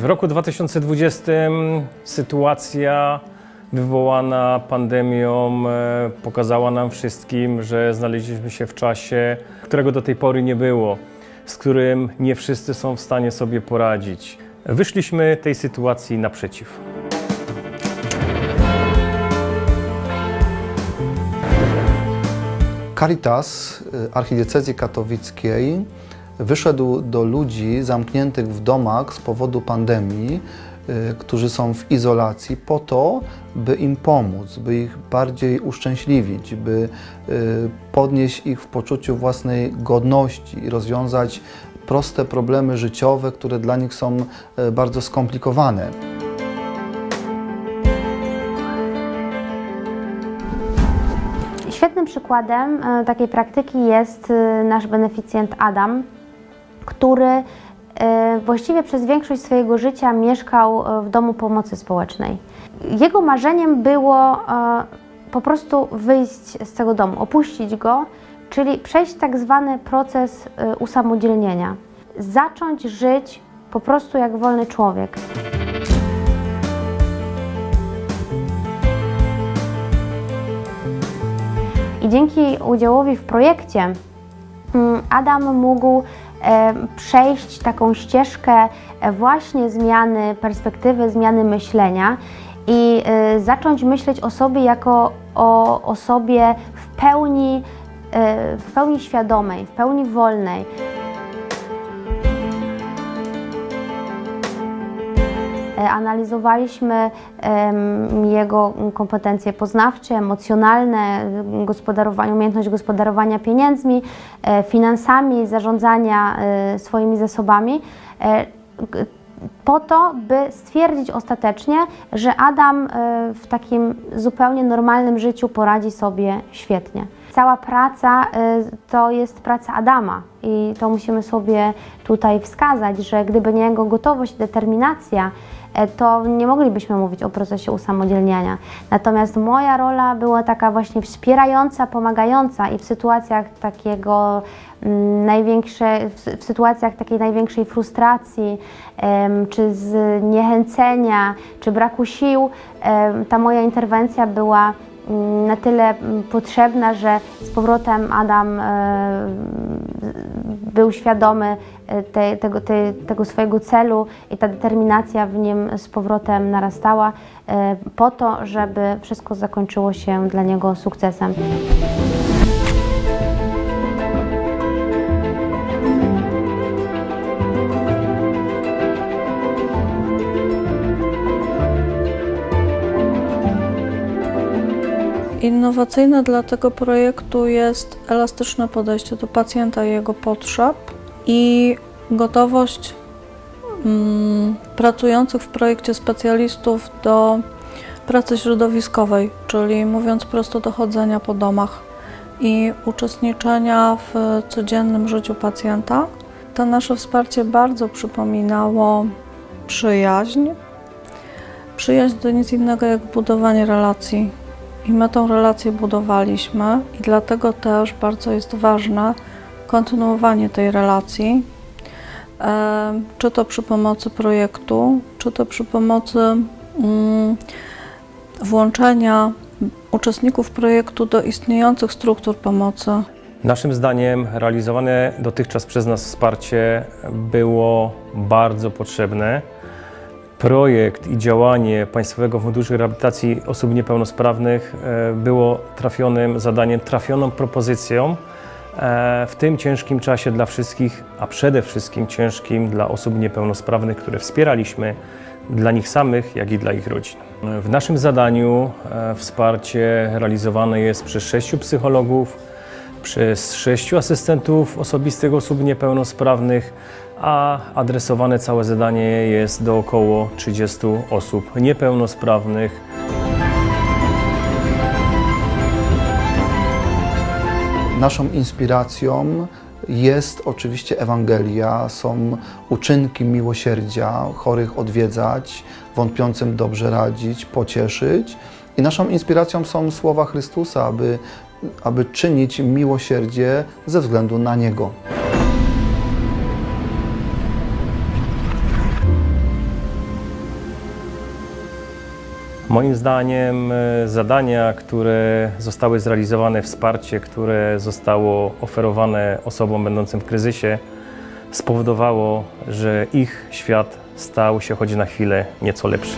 W roku 2020 sytuacja wywołana pandemią e, pokazała nam wszystkim, że znaleźliśmy się w czasie, którego do tej pory nie było, z którym nie wszyscy są w stanie sobie poradzić. Wyszliśmy tej sytuacji naprzeciw. Caritas y, archidiecezji katowickiej wyszedł do ludzi zamkniętych w domach z powodu pandemii, y, którzy są w izolacji, po to, by im pomóc, by ich bardziej uszczęśliwić, by y, podnieść ich w poczuciu własnej godności i rozwiązać proste problemy życiowe, które dla nich są y, bardzo skomplikowane. Świetnym przykładem takiej praktyki jest nasz beneficjent Adam, który e, właściwie przez większość swojego życia mieszkał e, w domu pomocy społecznej. Jego marzeniem było e, po prostu wyjść z tego domu, opuścić go, czyli przejść tak zwany proces usamodzielnienia. Zacząć żyć po prostu jak wolny człowiek. I dzięki udziałowi w projekcie mm, Adam mógł przejść taką ścieżkę e, właśnie zmiany perspektywy, zmiany myślenia i e, zacząć myśleć o sobie jako o osobie w pełni, e, w pełni świadomej, w pełni wolnej. Analizowaliśmy em, jego kompetencje poznawcze, emocjonalne, gospodarowanie, umiejętność gospodarowania pieniędzmi, e, finansami, zarządzania e, swoimi zasobami. e, Po to, by stwierdzić ostatecznie, że Adam e, w takim zupełnie normalnym życiu poradzi sobie świetnie. Cała praca e, to jest praca Adama i to musimy sobie tutaj wskazać, że gdyby nie jego gotowość determinacja, e, to nie moglibyśmy mówić o procesie usamodzielniania. Natomiast moja rola była taka właśnie wspierająca, pomagająca i w sytuacjach takiego mm, największe, w, sy- w sytuacjach takiej największej frustracji, czy zniechęcenia, czy braku sił, ta moja interwencja była na tyle mm, potrzebna, że z powrotem Adam e, był świadomy e, te, tego, te, tego swojego celu i ta determinacja w nim z powrotem narastała e, po to, żeby wszystko zakończyło się dla niego sukcesem. Innowacyjne dla tego projektu jest elastyczne podejście do pacjenta i jego potrzeb i gotowość mm, pracujących w projekcie specjalistów do pracy środowiskowej, czyli mówiąc prosto do chodzenia po domach i uczestniczenia w codziennym życiu pacjenta. To nasze wsparcie bardzo przypominało przyjaźń. Przyjaźń to nic innego jak budowanie relacji i my tą relację budowaliśmy i dlatego też bardzo jest ważne kontynuowanie tej relacji, czy to przy pomocy projektu, czy to przy pomocy mm, włączenia uczestników projektu do istniejących struktur pomocy. Naszym zdaniem realizowane dotychczas przez nas wsparcie było bardzo potrzebne. Projekt i działanie Państwowego Funduszu Rehabilitacji Osób Niepełnosprawnych e, było trafionym zadaniem, trafioną propozycją e, w tym ciężkim czasie dla wszystkich, a przede wszystkim ciężkim dla osób niepełnosprawnych, które wspieraliśmy dla nich samych, jak i dla ich rodzin. W naszym zadaniu e, wsparcie realizowane jest przez sześciu psychologów, przez sześciu asystentów osobistych osób niepełnosprawnych, a adresowane całe zadanie jest do około 30 osób niepełnosprawnych. Naszą inspiracją jest oczywiście Ewangelia, są uczynki miłosierdzia, chorych odwiedzać, wątpiącym dobrze radzić, pocieszyć. I naszą inspiracją są słowa Chrystusa, aby, aby czynić miłosierdzie ze względu na Niego. Moim zdaniem e, zadania, które zostały zrealizowane, wsparcie, które zostało oferowane osobom będącym w kryzysie, spowodowało, że ich świat stał się choć na chwilę nieco lepszy.